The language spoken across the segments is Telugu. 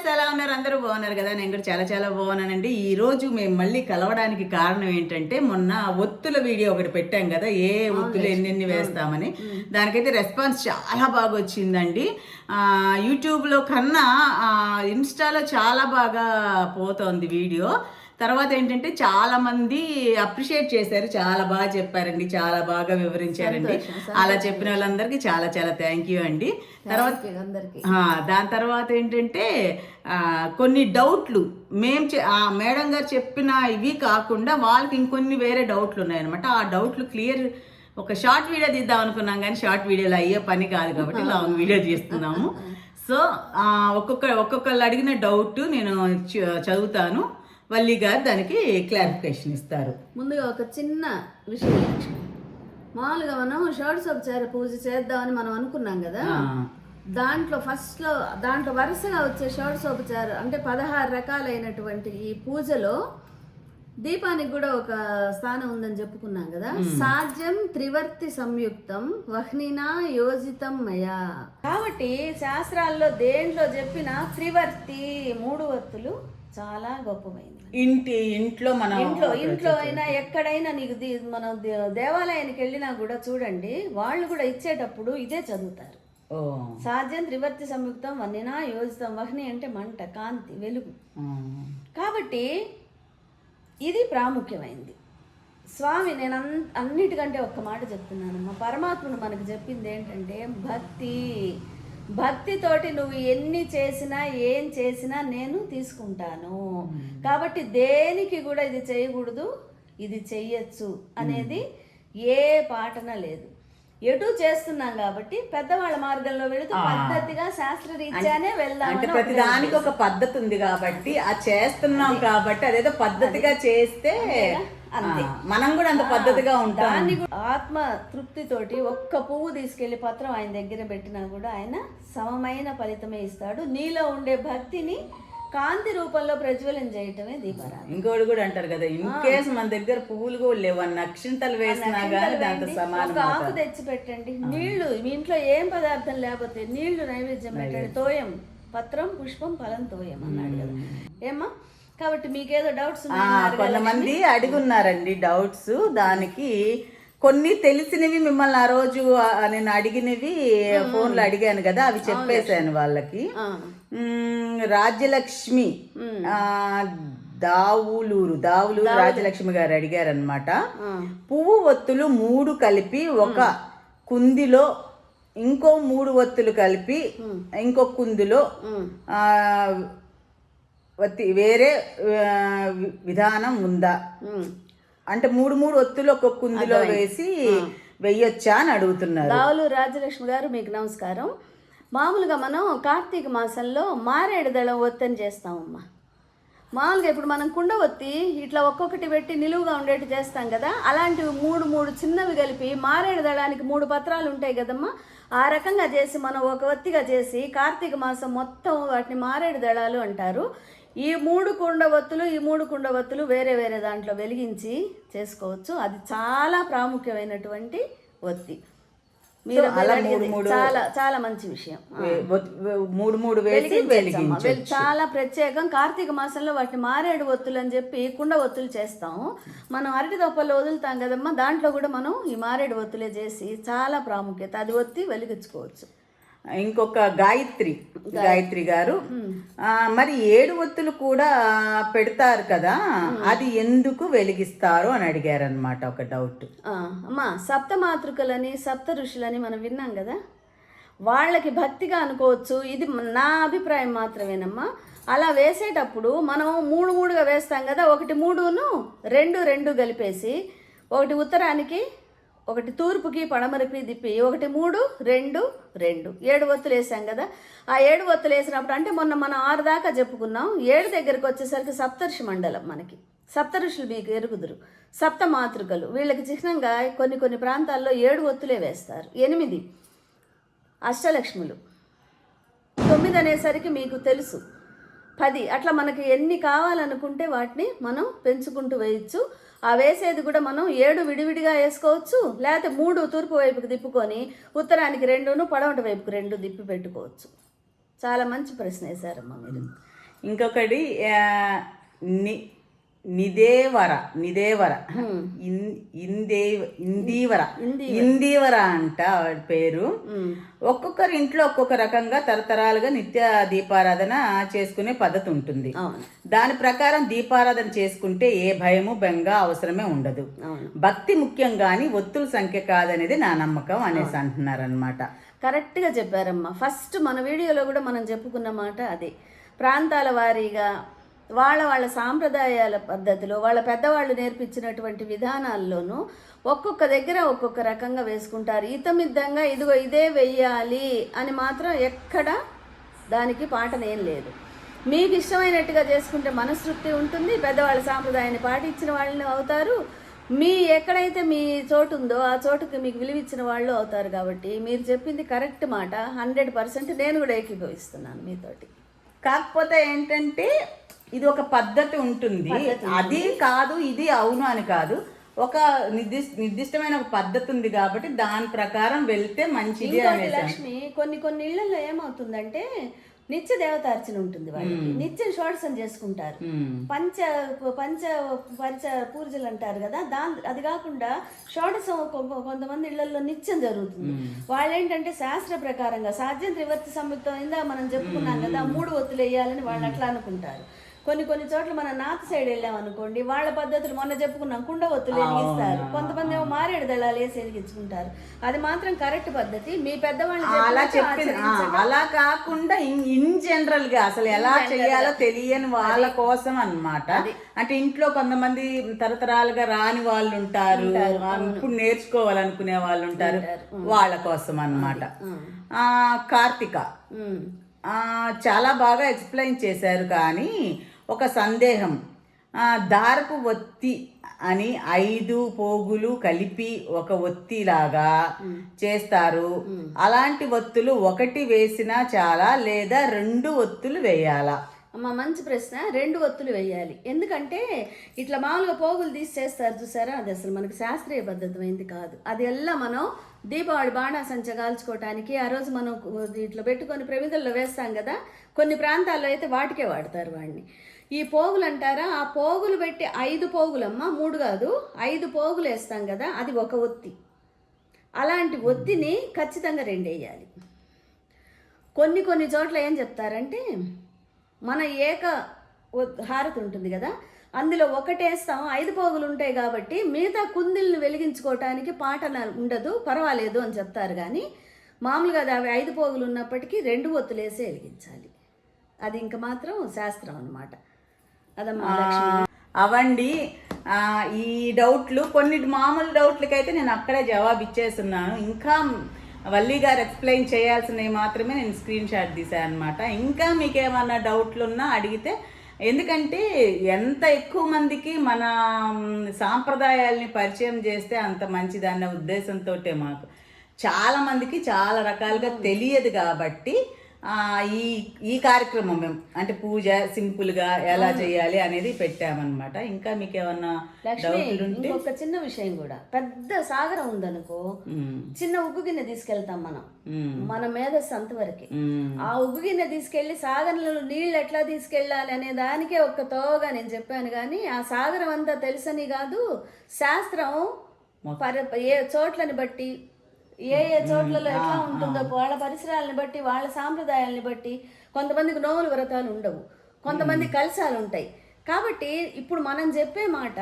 గైస్ ఎలా ఉన్నారు? అందరూ బాగున్నారు కదా? నేను కూడా చాలా చాలా బాగున్నానండి. ఈ రోజు మేము మళ్ళీ కలవడానికి కారణం ఏంటంటే మొన్న ఒత్తుల వీడియో ఒకటి పెట్టాం కదా? ఏ ఒత్తులు ఎన్నెన్ని వేస్తామని. దానికైతే రెస్పాన్స్ చాలా బాగా వచ్చిందండి. యూట్యూబ్లో కన్నా ఇన్స్టాలో చాలా బాగా పోతోంది వీడియో. తర్వాత ఏంటంటే చాలా మంది అప్రిషియేట్ చేశారు. చాలా బాగా చెప్పారండి. చాలా బాగా వివరించారండి. అలా చెప్పిన వాళ్ళందరికీ చాలా చాలా థ్యాంక్ యూ అండి. తర్వాత దాని తర్వాత ఏంటంటే కొన్ని డౌట్లు మేం మేడం గారు చెప్పిన ఇవి కాకుండా వాళ్ళకి ఇంకొన్ని వేరే డౌట్లు ఉన్నాయన్నమాట. ఆ డౌట్లు క్లియర్ ఒక షార్ట్ వీడియో తీద్దాం అనుకున్నాం కానీ షార్ట్ వీడియోలో అయ్యే పని కాదు కాబట్టి లాంగ్ వీడియో తీస్తున్నాము. సో ఒక్కొక్క ఒక్కొక్కళ్ళు అడిగిన డౌట్ నేను చదువుతాను. వల్లి గారు దానికి క్లారిఫికేషన్ ఇస్తారు. ముందుగా ఒక చిన్న విషయం మామూలుగా మనం షర్ట్స్ ఉపచార పూజ చేద్దామని మనం అనుకున్నాం కదా. దాంట్లో ఫస్ట్లో దాంట్లో వరుసగా వచ్చే షర్ట్స్ ఉపచారం అంటే పదహారు రకాలైనటువంటి ఈ పూజలో దీపానికి కూడా ఒక స్థానం ఉందని చెప్పుకున్నాం కదా. సాధ్యం త్రివర్తి సంయుక్తం వహ్నినా యోజితం మయా. కాబట్టి శాస్త్రాల్లో దేంట్లో చెప్పిన త్రివర్తి మూడు వర్తులు చాలా గొప్పమైనవి ఇంటి ఇంట్లో మనం ఇంట్లో ఇంట్లో అయినా ఎక్కడైనా నీకు మనం దేవాలయానికి వెళ్ళినా కూడా చూడండి వాళ్ళు కూడా ఇచ్చేటప్పుడు ఇదే చదువుతారు. సాధ్యం త్రివర్తి సంయుక్తం వన్నినా యోజితం వహ్ని అంటే మంట కాంతి వెలుగు. కాబట్టి ఇది ప్రాముఖ్యమైంది. స్వామి నేను అన్ అన్నిటికంటే ఒక్క మాట చెప్తున్నాను మా పరమాత్ముడు మనకు చెప్పింది ఏంటంటే భక్తి. భక్తితోటి నువ్వు ఎన్ని చేసినా ఏం చేసినా నేను తీసుకుంటాను. కాబట్టి దేనికి కూడా ఇది చేయకూడదు ఇది చెయ్యొచ్చు అనేది ఏ పాటన లేదు. ఎటు చేస్తున్నాం కాబట్టి పెద్దవాళ్ళ మార్గంలో వెళుతూ పద్ధతిగా శాస్త్రరీత్యానే వెళ్దాం అంటే ప్రతి దానికి ఒక పద్ధతి ఉంది కాబట్టి ఆ చేస్తున్నాం కాబట్టి అదేదో పద్ధతిగా చేస్తే ఆ, మనం కూడా అంత పద్ధతిగా ఉంటాం. ఆత్మ తృప్తితోటి ఒక్క పువ్వు తీసుకెళ్ళి పత్రం ఆయన దగ్గర పెట్టినా కూడా ఆయన సమమైన ఫలితమే ఇస్తాడు. నీలో ఉండే భక్తిని కాంతి రూపంలో ప్రజ్వలం చేయటమే దీపారాధన. ఇంకోటి కూడా అంటారు కదా ఇన్ కేస్ మన దగ్గర పువ్వులు కూడా లేవు అన్న అక్షింతలు వేసినా కానీ దాంతో సమానం ఆకు తెచ్చి పెట్టండి నీళ్ళు మీ ఇంట్లో ఏం పదార్థం లేకపోతే నీళ్ళు నైవేద్యం పెట్టండి. తోయం పత్రం పుష్పం ఫలం తోయం అన్నాడు కదా. ఏమ్మా? కాబట్టి మీకేదో డౌట్స్ కొంతమంది అడుగున్నారండి డౌట్స్ దానికి కొన్ని తెలిసినవి మిమ్మల్ని ఆ రోజు నేను అడిగినవి ఫోన్లో అడిగాను కదా అవి చెప్పేశాను వాళ్ళకి. రాజ్యలక్ష్మి. దావులూరు దావులూరు రాజ్యలక్ష్మి గారు అడిగారనమాట పువ్వు ఒత్తులు మూడు కలిపి ఒక కుందిలో ఇంకో మూడు ఒత్తులు కలిపి ఇంకో కుందిలో వత్తి వేరే విధానం ఉందా? అంటే మూడు మూడు ఒత్తులు ఒక్కొక్క కుందిలో వేసి వెయ్యొచ్చా అని అడుగుతున్నారు. రావులు రాజలక్ష్మి గారు మీకు నమస్కారం. మామూలుగా మనం కార్తీక మాసంలో మారేడు దళం ఒత్తని చేస్తామమ్మా. మామూలుగా ఇప్పుడు మనం కుండ ఒత్తి ఇట్లా ఒక్కొక్కటి పెట్టి నిలువుగా ఉండేట్టు చేస్తాం కదా అలాంటివి మూడు మూడు చిన్నవి కలిపి మారేడు దళానికి మూడు పత్రాలు ఉంటాయి కదమ్మా ఆ రకంగా చేసి మనం ఒక ఒత్తిగా చేసి కార్తీక మాసం మొత్తం వాటిని మారేడు దళాలు అంటారు. ఈ మూడు కుండ ఒత్తులు ఈ మూడు కుండ ఒత్తులు వేరే వేరే దాంట్లో వెలిగించి చేసుకోవచ్చు. అది చాలా ప్రాముఖ్యమైనటువంటి ఒత్తి మీరు చాలా చాలా మంచి విషయం. మూడు మూడు చాలా ప్రత్యేకం. కార్తీక మాసంలో వాటిని మారేడు ఒత్తులు అని చెప్పి కుండ ఒత్తులు చేస్తాము మనం అరటి దొప్పల్లో వదులుతాం కదమ్మా దాంట్లో కూడా మనం ఈ మారేడు ఒత్తులే చేసి చాలా ప్రాముఖ్యత అది ఒత్తి వెలిగించుకోవచ్చు. ఇంకొక గాయత్రి గాయత్రి. గారు. మరి ఏడు ఒత్తులు కూడా పెడతారు కదా అది ఎందుకు వెలిగిస్తారు అని అడిగారు అనమాట ఒక డౌట్. అమ్మా సప్త మాతృకలని సప్త ఋషులని మనం విన్నాం కదా? వాళ్ళకి భక్తిగా అనుకోవచ్చు ఇది నా అభిప్రాయం మాత్రమేనమ్మా. అలా వేసేటప్పుడు మనం మూడు మూడుగా వేస్తాం కదా ఒకటి మూడును రెండు రెండు కలిపేసి ఒకటి ఉత్తరానికి ఒకటి తూర్పుకి పడమరకి దిప్పి ఒకటి మూడు రెండు రెండు. ఏడు ఒత్తులు వేసాం కదా. ఆ ఏడు ఒత్తులు వేసినప్పుడు అంటే మొన్న మనం ఆరు దాకా చెప్పుకున్నాం. ఏడు దగ్గరికి వచ్చేసరికి సప్తర్షి మండలం మనకి. సప్తఋషులు మీకు ఎరుగుదురు. సప్త మాతృకలు. వీళ్ళకి చిహ్నంగా కొన్ని కొన్ని ప్రాంతాల్లో ఏడు ఒత్తులే వేస్తారు. ఎనిమిది అష్టలక్ష్ములు. తొమ్మిది అనేసరికి మీకు తెలుసు. పది. అట్లా మనకి ఎన్ని కావాలనుకుంటే వాటిని మనం పెంచుకుంటూ వేయచ్చు. ఆ వేసేది కూడా మనం ఏడు విడివిడిగా వేసుకోవచ్చు లేకపోతే మూడు తూర్పు వైపుకి తిప్పుకొని ఉత్తరానికి రెండును పడమటి వైపుకి రెండు తిప్పి పెట్టుకోవచ్చు. చాలా మంచి ప్రశ్న వేశారమ్మా మీరు. ఇంకొకటి ని నిదేవర నిదేవర. ఇందేవ ఇందీవర. ఇందీవర. అంట పేరు. ఒక్కొక్కరి ఇంట్లో ఒక్కొక్క రకంగా తరతరాలుగా నిత్య దీపారాధన చేసుకునే పద్ధతి ఉంటుంది. దాని ప్రకారం దీపారాధన చేసుకుంటే ఏ భయము బెంగ అవసరమే ఉండదు. భక్తి ముఖ్యం గాని ఒత్తుల సంఖ్య కాదనేది నా నమ్మకం అనేసి అంటున్నారనమాట కరెక్ట్గా చెప్పారమ్మా. ఫస్ట్ మన వీడియోలో కూడా మనం చెప్పుకున్న మాట అదే. ప్రాంతాల వారీగా వాళ్ళ వాళ్ళ సాంప్రదాయాల పద్ధతిలో వాళ్ళ పెద్దవాళ్ళు నేర్పించినటువంటి విధానాల్లోనూ ఒక్కొక్క దగ్గర ఒక్కొక్క రకంగా వేసుకుంటారు. ఇతమిద్దంగా ఇదిగో ఇదే వెయ్యాలి అని మాత్రం ఎక్కడ దానికి పాటనేం లేదు. మీకు ఇష్టమైనట్టుగా చేసుకుంటే మనస్తృప్తి ఉంటుంది పెద్దవాళ్ళ సాంప్రదాయాన్ని పాటించిన వాళ్ళని అవుతారు. మీ ఎక్కడైతే మీ చోటు ఉందో ఆ చోటుకి మీకు విలువిచ్చిన వాళ్ళు అవుతారు కాబట్టి మీరు చెప్పింది కరెక్ట్ మాట హండ్రెడ్ పర్సెంట్ నేను కూడా ఏకీభవిస్తున్నాను మీతోటి. కాకపోతే ఏంటంటే ఇది ఒక పద్ధతి ఉంటుంది. అది కాదు ఇది అవును అని కాదు. ఒక నిర్దిష్ట నిర్దిష్టమైన ఒక పద్ధతి ఉంది కాబట్టి దాని ప్రకారం వెళ్తే మంచిది లక్ష్మి కొన్ని కొన్ని ఇళ్ళలో ఏమవుతుందంటే నిత్య దేవతార్చన ఉంటుంది వాళ్ళకి. నిత్యం షోడసం చేసుకుంటారు. పంచ పంచ పంచ పూజలు అంటారు కదా దాని అది కాకుండా షోడసం కొంతమంది ఇళ్ళలో నిత్యం జరుగుతుంది. వాళ్ళు ఏంటంటే శాస్త్ర ప్రకారంగా సాధ్యం త్రివర్తి సంయుక్తం ఇందా మనం చెప్పుకున్నాం కదా మూడు ఒత్తులు వేయాలని వాళ్ళు అట్లా అనుకుంటారు. కొన్ని కొన్ని చోట్ల మన నార్త్ సైడ్ వెళ్ళాం అనుకోండి వాళ్ళ పద్ధతులు మొన్న చెప్పుకున్నాం కుండ ఒత్తులు వెలిగిస్తారు కొంతమంది ఏమో మారేడు దళాలు వేసి వెలిగించుకుంటారు అది మాత్రం కరెక్ట్ పద్ధతి. మీ పెద్దవాళ్ళు అలా చెప్పింది. అలా కాకుండా ఇన్ ఇన్ జనరల్గా అసలు ఎలా చేయాలో తెలియని వాళ్ళ కోసం అన్నమాట. అంటే ఇంట్లో కొంతమంది తరతరాలుగా రాని వాళ్ళు ఉంటారు ఇప్పుడు నేర్చుకోవాలనుకునే వాళ్ళు ఉంటారు వాళ్ళ కోసం అన్నమాట. ఆ కార్తిక. చాలా బాగా ఎక్స్ప్లెయిన్ చేశారు కానీ ఒక సందేహం. దారపు ఒత్తి అని ఐదు పోగులు కలిపి ఒక ఒత్తిలాగా చేస్తారు. అలాంటి ఒత్తులు ఒకటి వేసినా చాలా లేదా రెండు ఒత్తులు వేయాలా? అమ్మ మంచి ప్రశ్న. రెండు ఒత్తులు వేయాలి. ఎందుకంటే ఇట్లా మామూలుగా పోగులు తీసి చేస్తారు చూసారా? అది అసలు మనకి శాస్త్రీయ పద్ధతమైంది కాదు. అది ఎల్లా మనం దీపావళి బాణాసంచ కాల్చుకోవటానికి ఆ రోజు మనం ఇట్లా పెట్టుకొని ప్రమిదల్లో వేస్తాం కదా? కొన్ని ప్రాంతాల్లో అయితే వాటికే వాడతారు వాడిని. ఈ పోగులు అంటారా? ఆ పోగులు పెట్టి ఐదు పోగులమ్మ మూడు కాదు ఐదు పోగులు వేస్తాం కదా అది ఒక ఒత్తి. అలాంటి ఒత్తిని ఖచ్చితంగా రెండు వేయాలి కొన్ని కొన్ని చోట్ల ఏం చెప్తారంటే మన ఏక హారతి ఉంటుంది కదా అందులో ఒకటేస్తాం ఐదు పోగులు ఉంటాయి కాబట్టి మిగతా కుందిల్ని వెలిగించుకోవటానికి పాట ఉండదు పర్వాలేదు అని చెప్తారు కానీ మామూలుగా అది అవి ఐదు పోగులు ఉన్నప్పటికీ రెండు ఒత్తులేసి వెలిగించాలి. అది ఇంక మాత్రం శాస్త్రం అన్నమాట. అవండి. ఈ డౌట్లు కొన్ని మామూలు డౌట్లకైతే నేను అక్కడే జవాబు ఇచ్చేస్తున్నాను ఇంకా వల్లి గారు ఎక్స్ప్లెయిన్ చేయాల్సినవి మాత్రమే నేను స్క్రీన్ షాట్ తీసాను అనమాట ఇంకా మీకు ఏమన్నా డౌట్లు ఉన్నా అడిగితే ఎందుకంటే ఎంత ఎక్కువ మందికి మన సాంప్రదాయాల్ని పరిచయం చేస్తే అంత మంచిది అన్న ఉద్దేశంతో మాకు. చాలా మందికి చాలా రకాలుగా తెలియదు కాబట్టి ఈ ఈ కార్యక్రమం మేము అంటే పూజ సింపుల్గా ఎలా చేయాలి అనేది పెట్టామన్నమాట. ఇంకా మీకు ఏమన్నా ఇంకొక చిన్న విషయం కూడా. పెద్ద సాగరం ఉందనుకో చిన్న ఉగ్గు గిన్నె తీసుకెళ్తాం మనం. మన మేధస్సు అంతవరకే ఉమ్, ఆ ఉగ్గు గిన్నె తీసుకెళ్ళి సాగరంలో నీళ్ళు ఎట్లా తీసుకెళ్ళాలి అనే దానికే ఒక్క తోగా నేను చెప్పాను కానీ ఆ సాగరం అంతా తెలుసని కాదు శాస్త్రం ఏ చోట్లని బట్టి ఏ ఏ చోట్లలో ఎట్లా ఉంటుందో వాళ్ళ పరిసరాలని బట్టి వాళ్ళ సాంప్రదాయాలని బట్టి కొంతమందికి నోములు వ్రతాలు ఉండవు. కొంతమంది కలశాలు ఉంటాయి కాబట్టి ఇప్పుడు మనం చెప్పే మాట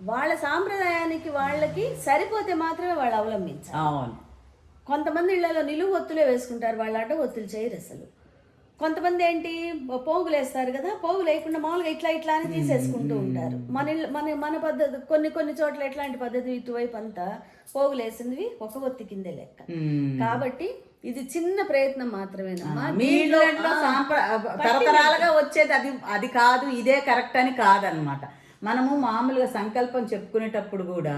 వాళ్ళ సాంప్రదాయానికి వాళ్ళకి సరిపోతే మాత్రమే వాళ్ళు అవలంబించాలి. కొంతమంది ఇళ్ళలో నిలువు ఒత్తులే వేసుకుంటారు వాళ్ళు అడ్డ ఒత్తులు చేయరు అసలు. కొంతమంది ఏంటి పోగులు వేస్తారు కదా పోగులు వేయకుండా మామూలుగా ఇట్లా ఇట్లా అని తీసేసుకుంటూ ఉంటారు. మన మన మన పద్ధతి కొన్ని కొన్ని చోట్ల ఎట్లాంటి పద్ధతి ఇటువైపు అంతా పోగులు ఒక ఒత్తి కిందే లెక్క. కాబట్టి ఇది చిన్న ప్రయత్నం మాత్రమేనమ్మా. మీ ఇంట్లో సాంప్ర తరతరాలుగా వచ్చేది అది అది కాదు ఇదే కరెక్ట్ అని కాదనమాట. మనము మామూలుగా సంకల్పం చెప్పుకునేటప్పుడు కూడా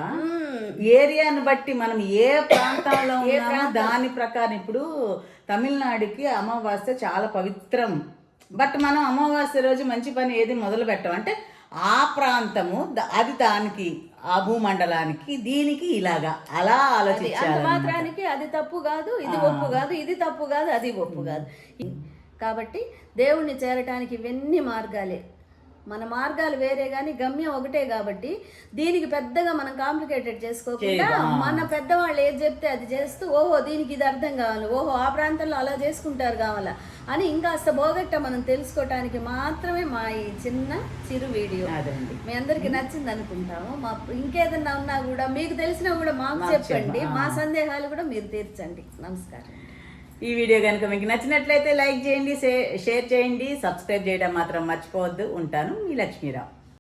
ఏరియాను బట్టి మనం ఏ ప్రాంతంలో ఉన్నామో దాని ప్రకారం ఇప్పుడు తమిళనాడుకి అమావాస్య చాలా పవిత్రం. బట్ మనం అమావాస్య రోజు మంచి పని ఏది మొదలు పెట్టం? అంటే ఆ ప్రాంతము అది దానికి ఆ భూమండలానికి దీనికి ఇలాగా. అలా ఆలోచించాలి మాత్రానికి అది తప్పు కాదు ఇది ఒప్పు కాదు ఇది తప్పు కాదు అది ఒప్పు కాదు. కాబట్టి దేవుణ్ణి చేరటానికి ఇవన్నీ మార్గాలే. మన మార్గాలు వేరే కానీ గమ్యం ఒకటే కాబట్టి దీనికి పెద్దగా మనం కాంప్లికేటెడ్ చేసుకోకుండా మన పెద్దవాళ్ళు ఏది చెప్తే అది చేస్తూ ఓహో దీనికి ఇది అర్థం కావాలి ఓహో ఆ ప్రాంతంలో అలా చేసుకుంటారు కావాలా అని ఇంకాస్త బోగట్ట మనం తెలుసుకోవటానికి మాత్రమే మా ఈ చిన్న చిరు వీడియో. మీ అందరికి నచ్చింది అనుకుంటాము. మా ఇంకేదన్నా ఉన్నా కూడా మీకు తెలిసినా కూడా మాకు చెప్పండి. మా సందేహాలు కూడా మీరు తీర్చండి. నమస్కారం. ఈ వీడియో కనుక మీకు నచ్చినట్లయితే లైక్ చేయండి షేర్ చేయండి సబ్స్క్రైబ్ చేయడం మాత్రం మర్చిపోవద్దు. ఉంటాను మీ లక్ష్మీరావు.